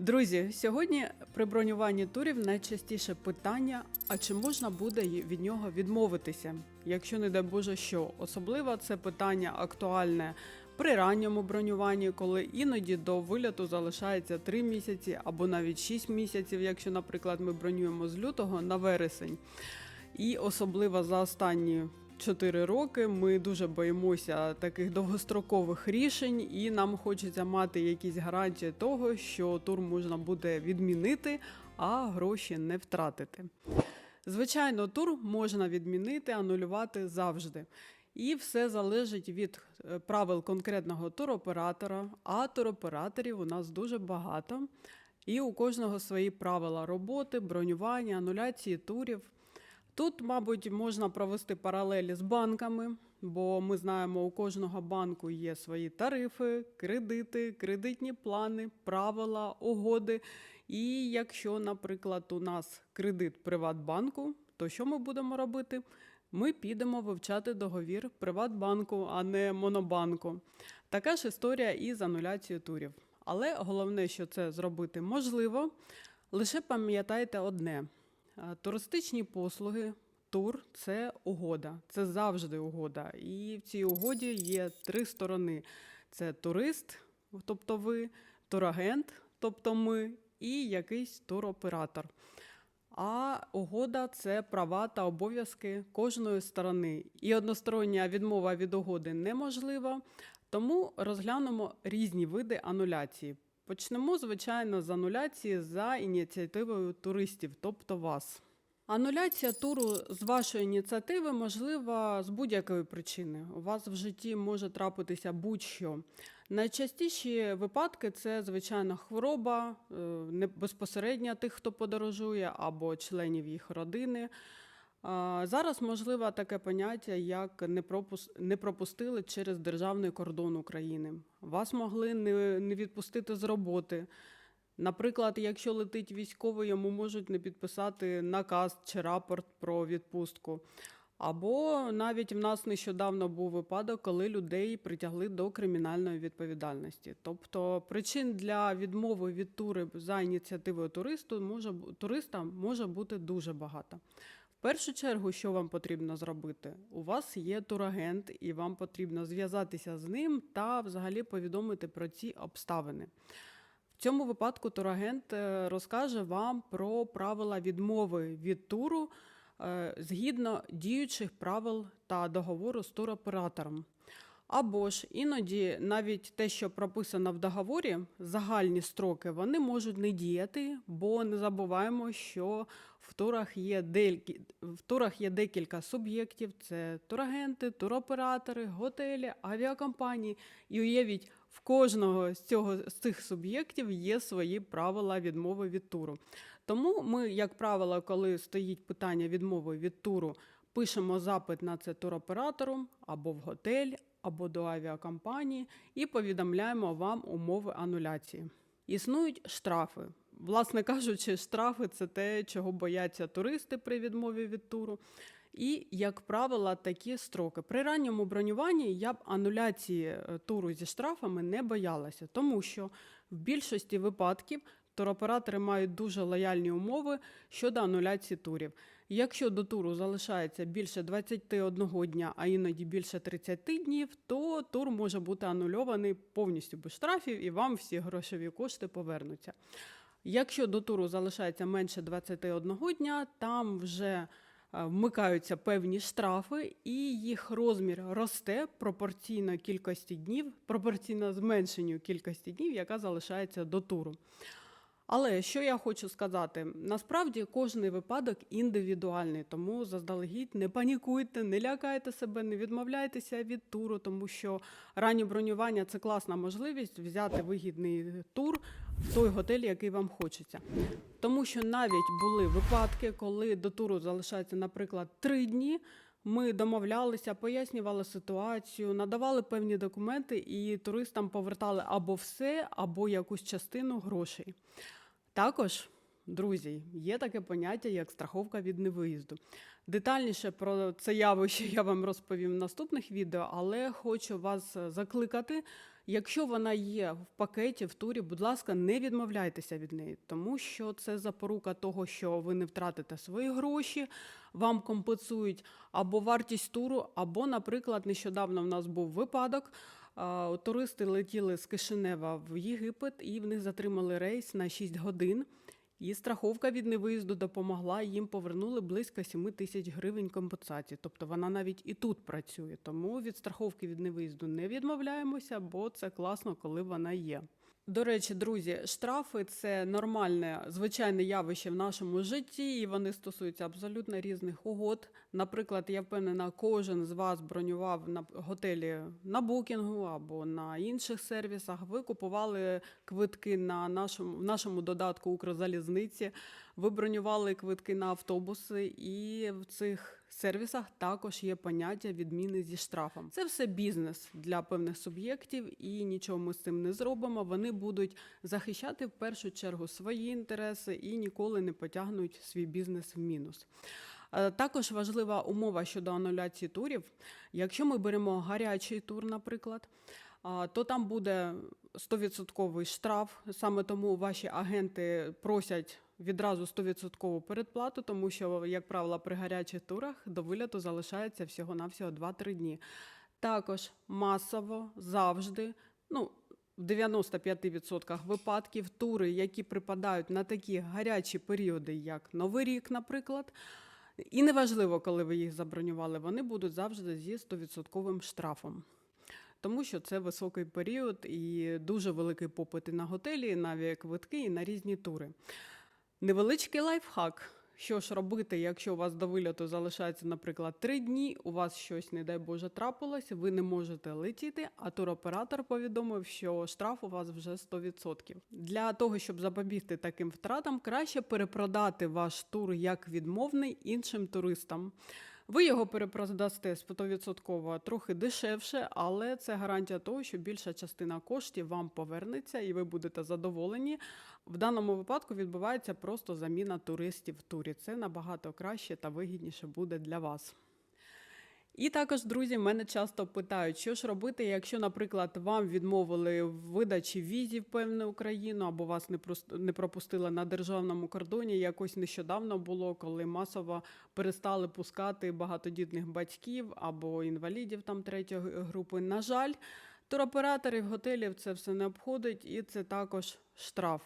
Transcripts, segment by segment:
Друзі, сьогодні при бронюванні турів найчастіше питання: а чи можна буде від нього відмовитися, якщо не дай Боже що. Особливо це питання актуальне при ранньому бронюванні, коли іноді до виліту залишається 3 місяці або навіть 6 місяців, якщо, наприклад, ми бронюємо з лютого на вересень. І особливо за останні 4 роки ми дуже боїмося таких довгострокових рішень, і нам хочеться мати якісь гарантії того, що тур можна буде відмінити, а гроші не втратити. Звичайно, тур можна відмінити, анулювати завжди. І все залежить від е, правил конкретного туроператора, а туроператорів у нас дуже багато. І у кожного свої правила роботи, бронювання, ануляції турів. Тут, мабуть, можна провести паралелі з банками, бо ми знаємо, у кожного банку є свої тарифи, кредити, кредитні плани, правила, угоди. І якщо, наприклад, у нас кредит Приватбанку, то що ми будемо робити? Ми підемо вивчати договір Приватбанку, а не Монобанку. Така ж історія і з ануляцією турів. Але головне, що це зробити можливо, лише пам'ятайте одне: туристичні послуги, тур це угода, це завжди угода. І в цій угоді є три сторони: це турист, тобто ви, турагент, тобто ми, і якийсь туроператор. А угода це права та обов'язки кожної сторони. І одностороння відмова від угоди неможлива. Тому розглянемо різні види ануляції. Почнемо, звичайно, з ануляції за ініціативою туристів, тобто вас. Ануляція туру з вашої ініціативи можлива з будь-якої причини. У вас в житті може трапитися будь-що. Найчастіші випадки це, звичайно, хвороба е, безпосередньо тих, хто подорожує, або членів їх родини. Зараз можливо таке поняття, як не, пропус... не пропустили через державний кордон України. Вас могли не, відпустити з роботи. Наприклад, якщо летить військовий, йому можуть не підписати наказ чи рапорт про відпустку. Або навіть в нас нещодавно був випадок, коли людей притягли до кримінальної відповідальності. Тобто причин для відмови від тури за ініціативою туристу може туриста може бути дуже багато. Першу чергу, що вам потрібно зробити? У вас є турагент, і вам потрібно зв'язатися з ним та взагалі повідомити про ці обставини. В цьому випадку турагент е, розкаже вам про правила відмови від туру е, згідно діючих правил та договору з туроператором. Або ж іноді навіть те, що прописано в договорі, загальні строки, вони можуть не діяти, бо не забуваємо, що в турах є делькі, в турах є декілька суб'єктів: це турагенти, туроператори, готелі, авіакомпанії. І уявіть, в кожного з цього з цих суб'єктів є свої правила відмови від туру. Тому ми, як правило, коли стоїть питання відмови від туру, пишемо запит на це туроператору або в готель, або до авіакомпанії і повідомляємо вам умови ануляції. Існують штрафи. Власне кажучи, штрафи це те, чого бояться туристи при відмові від туру. І, як правило, такі строки. При ранньому бронюванні я б ануляції е, туру зі штрафами не боялася, тому що в більшості випадків туроператори мають дуже лояльні умови щодо ануляції турів. Якщо до туру залишається більше 21 дня, а іноді більше 30 днів, то тур може бути анульований повністю без штрафів і вам всі грошові кошти повернуться. Якщо до туру залишається менше 21 дня, там вже е, вмикаються певні штрафи, і їх розмір росте пропорційно кількості днів, пропорційно зменшенню кількості днів, яка залишається до туру. Але що я хочу сказати, насправді кожний випадок індивідуальний, тому заздалегідь не панікуйте, не лякайте себе, не відмовляйтеся від туру, тому що раннє бронювання це класна можливість взяти вигідний тур в той готель, який вам хочеться. Тому що навіть були випадки, коли до туру залишається, наприклад, три дні. Ми домовлялися, пояснювали ситуацію, надавали певні документи, і туристам повертали або все, або якусь частину грошей. Також, друзі, є таке поняття, як страховка від невиїзду. Детальніше про це явище я вам розповім в наступних відео, але хочу вас закликати, Якщо вона є в пакеті в турі, будь ласка, не відмовляйтеся від неї, тому що це запорука того, що ви не втратите свої гроші, вам компенсують або вартість туру, або, наприклад, нещодавно в нас був випадок. Туристи летіли з Кишинева в Єгипет і в них затримали рейс на 6 годин. І страховка від невиїзду допомогла їм повернули близько 7 тисяч гривень компенсації. Тобто вона навіть і тут працює. Тому від страховки від невиїзду не відмовляємося, бо це класно, коли вона є. До речі, друзі, штрафи це нормальне звичайне явище в нашому житті, і вони стосуються абсолютно різних угод. Наприклад, я впевнена, кожен з вас бронював на готелі на букінгу або на інших сервісах. Ви купували квитки на нашому в нашому додатку Укрзалізниці. Ви бронювали квитки на автобуси, і в цих сервісах також є поняття відміни зі штрафом. Це все бізнес для певних суб'єктів, і нічого ми з цим не зробимо. Вони будуть захищати в першу чергу свої інтереси і ніколи не потягнуть свій бізнес в мінус. Е, Також важлива умова щодо ануляції турів. Якщо ми беремо гарячий тур, наприклад, то там буде 100% штраф. Саме тому ваші агенти просять відразу 100% передплату, тому що, як правило, при гарячих турах до виліту залишається всього-навсього 2-3 дні. Також масово завжди, ну, в 95% випадків тури, які припадають на такі гарячі періоди, як Новий рік, наприклад. І неважливо, коли ви їх забронювали, вони будуть завжди зі 100% штрафом. Тому що це високий період і дуже великий попит і на готелі, і на авіаквитки, і на різні тури. Невеличкий лайфхак. Що ж робити, якщо у вас до вильоту залишається, наприклад, три дні, у вас щось, не дай Боже, трапилось, ви не можете летіти, а туроператор повідомив, що штраф у вас вже 100%. Для того, щоб запобігти таким втратам, краще перепродати ваш тур як відмовний іншим туристам. Ви його перепродасте 100% трохи дешевше, але це гарантія того, що більша частина коштів вам повернеться і ви будете задоволені. В даному випадку відбувається просто заміна туристів в турі. Це набагато краще та вигідніше буде для вас. І також, друзі, мене часто питають, що ж робити, якщо, наприклад, вам відмовили в видачі в певну Україну, або вас не не пропустили на державному кордоні. Якось нещодавно було, коли масово перестали пускати багатодітних батьків або інвалідів там третьої групи. На жаль, туроператорів готелів це все не обходить, і це також штраф.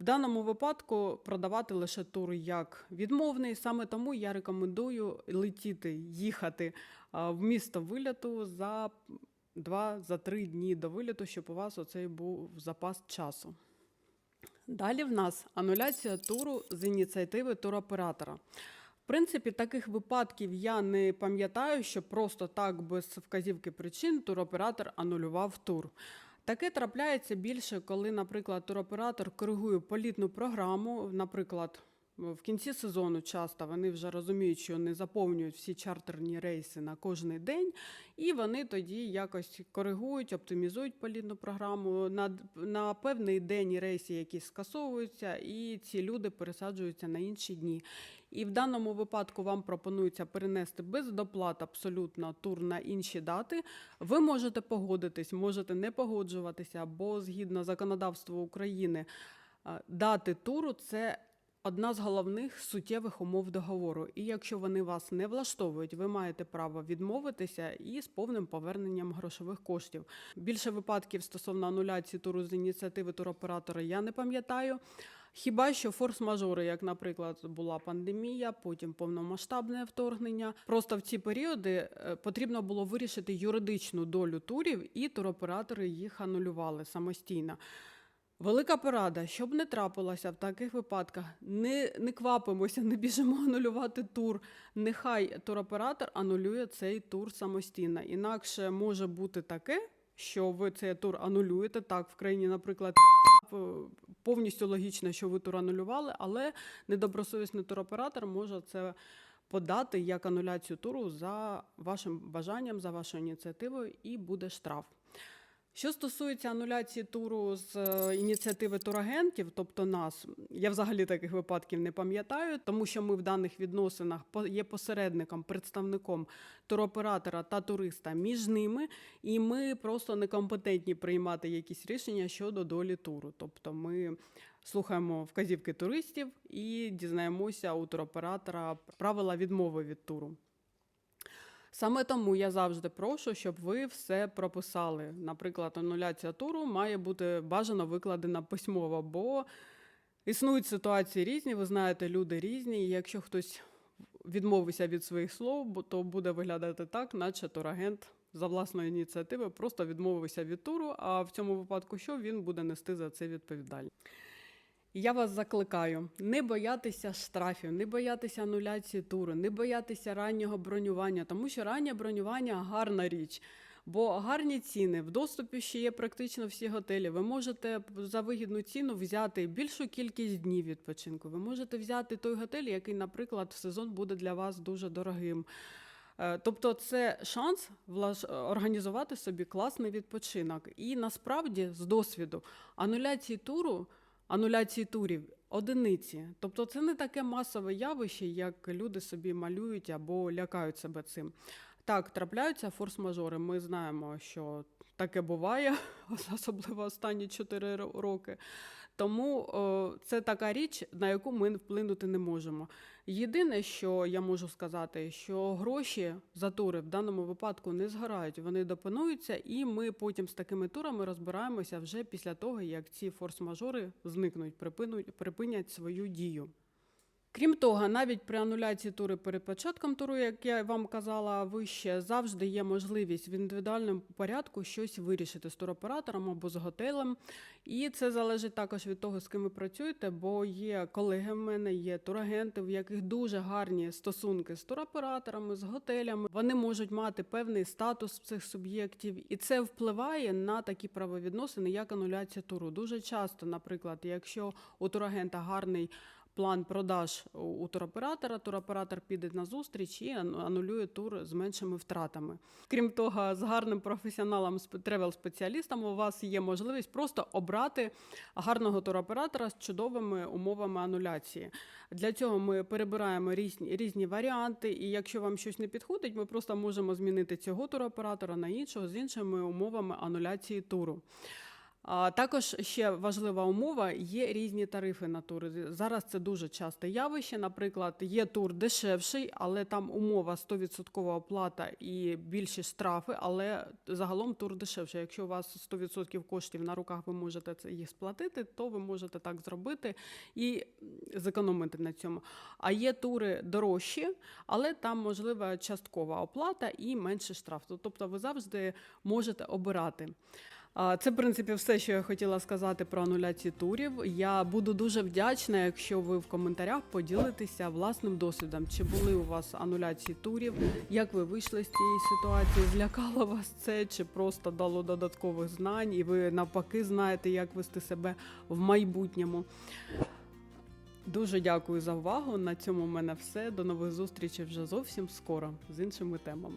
В даному випадку продавати лише тур як відмовний. Саме тому я рекомендую летіти, їхати в місто виліту за 2-3 дні до виліту, щоб у вас оцей був запас часу. Далі в нас ануляція туру з ініціативи туроператора. В принципі, таких випадків я не пам'ятаю, що просто так без вказівки причин туроператор анулював тур. Таке трапляється більше, коли, наприклад, туроператор коригує політну програму, наприклад. В кінці сезону часто вони вже розуміють, що не заповнюють всі чартерні рейси на кожний день, і вони тоді якось коригують, оптимізують політну програму. На, на певний день рейси якісь скасовуються, і ці люди пересаджуються на інші дні. І в даному випадку вам пропонується перенести без доплат абсолютно тур на інші дати. Ви можете погодитись, можете не погоджуватися, бо згідно законодавства України дати туру це. Одна з головних суттєвих умов договору, і якщо вони вас не влаштовують, ви маєте право відмовитися і з повним поверненням грошових коштів. Більше випадків стосовно ануляції туру з ініціативи туроператора я не пам'ятаю. Хіба що форс-мажори, як, наприклад, була пандемія, потім повномасштабне вторгнення. Просто в ці періоди е, потрібно було вирішити юридичну долю турів, і туроператори їх анулювали самостійно. Велика порада, щоб не трапилося в таких випадках, не, не квапимося, не біжимо анулювати тур. Нехай туроператор анулює цей тур самостійно. Інакше може бути таке, що ви цей тур анулюєте. Так, в країні, наприклад, повністю логічно, що ви тур анулювали, але недобросовісний туроператор може це подати як ануляцію туру за вашим бажанням, за вашою ініціативою, і буде штраф. Що стосується ануляції туру з е, ініціативи турагентів, тобто нас, я взагалі таких випадків не пам'ятаю, тому що ми в даних відносинах є посередником, представником туроператора та туриста між ними, і ми просто некомпетентні приймати якісь рішення щодо долі туру. Тобто ми слухаємо вказівки туристів і дізнаємося у туроператора правила відмови від туру. Саме тому я завжди прошу, щоб ви все прописали. Наприклад, ануляція туру має бути бажано викладена письмово, бо існують ситуації різні, ви знаєте, люди різні. І якщо хтось відмовився від своїх слов, то буде виглядати так, наче турагент за власної ініціативи просто відмовився від туру, а в цьому випадку що він буде нести за це відповідальність. Я вас закликаю не боятися штрафів, не боятися ануляції туру, не боятися раннього бронювання, тому що раннє бронювання гарна річ. Бо гарні ціни в доступі ще є практично всі готелі. Ви можете за вигідну ціну взяти більшу кількість днів відпочинку. Ви можете взяти той готель, який, наприклад, в сезон буде для вас дуже дорогим. Е, Тобто це шанс організувати собі класний відпочинок. І насправді, з досвіду, ануляції туру, ануляції турів одиниці. Тобто це не таке масове явище, як люди собі малюють або лякають себе цим. Так, трапляються форс-мажори. Ми знаємо, що таке буває, особливо останні 4 роки. Тому о, це така річ, на яку ми вплинути не можемо. Єдине, що я можу сказати, що гроші за тури в даному випадку не згорають, вони допинуються, і ми потім з такими турами розбираємося вже після того, як ці форс-мажори зникнуть, припинять свою дію. Крім того, навіть при ануляції тури перед початком туру, як я вам казала вище, завжди є можливість в індивідуальному порядку щось вирішити з туроператором або з готелем. І це залежить також від того, з ким ви працюєте, бо є колеги в мене, є турагенти, в яких дуже гарні стосунки з туроператорами, з готелями. Вони можуть мати певний статус цих суб'єктів, і це впливає на такі правовідносини, як ануляція туру. Дуже часто, наприклад, якщо у турагента гарний план продаж у- туроператора, туроператор піде на зустріч і анулює тур з меншими втратами. Крім того, з гарним професіоналом, тревел-спеціалістом у вас є можливість просто обрати гарного туроператора з чудовими умовами ануляції. Для цього ми перебираємо різні, різні варіанти, і якщо вам щось не підходить, ми просто можемо змінити цього туроператора на іншого з іншими умовами ануляції туру. Також ще важлива умова: є різні тарифи на тури. Зараз це дуже часте явище. Наприклад, є тур дешевший, але там умова 100% оплата і більші штрафи, але загалом тур дешевший. Якщо у вас 100% коштів на руках, ви можете це їх сплатити, то ви можете так зробити і зекономити на цьому. А є тури дорожчі, але там можлива часткова оплата і менший штраф. Тобто ви завжди можете обирати. Це, в принципі, все, що я хотіла сказати про ануляції турів. Я буду дуже вдячна, якщо ви в коментарях поділитеся власним досвідом. Чи були у вас ануляції турів? Як ви вийшли з цієї ситуації? Злякало вас це, чи просто дало додаткових знань, і ви навпаки знаєте, як вести себе в майбутньому? Дуже дякую за увагу. На цьому в мене все. До нових зустрічей вже зовсім скоро з іншими темами.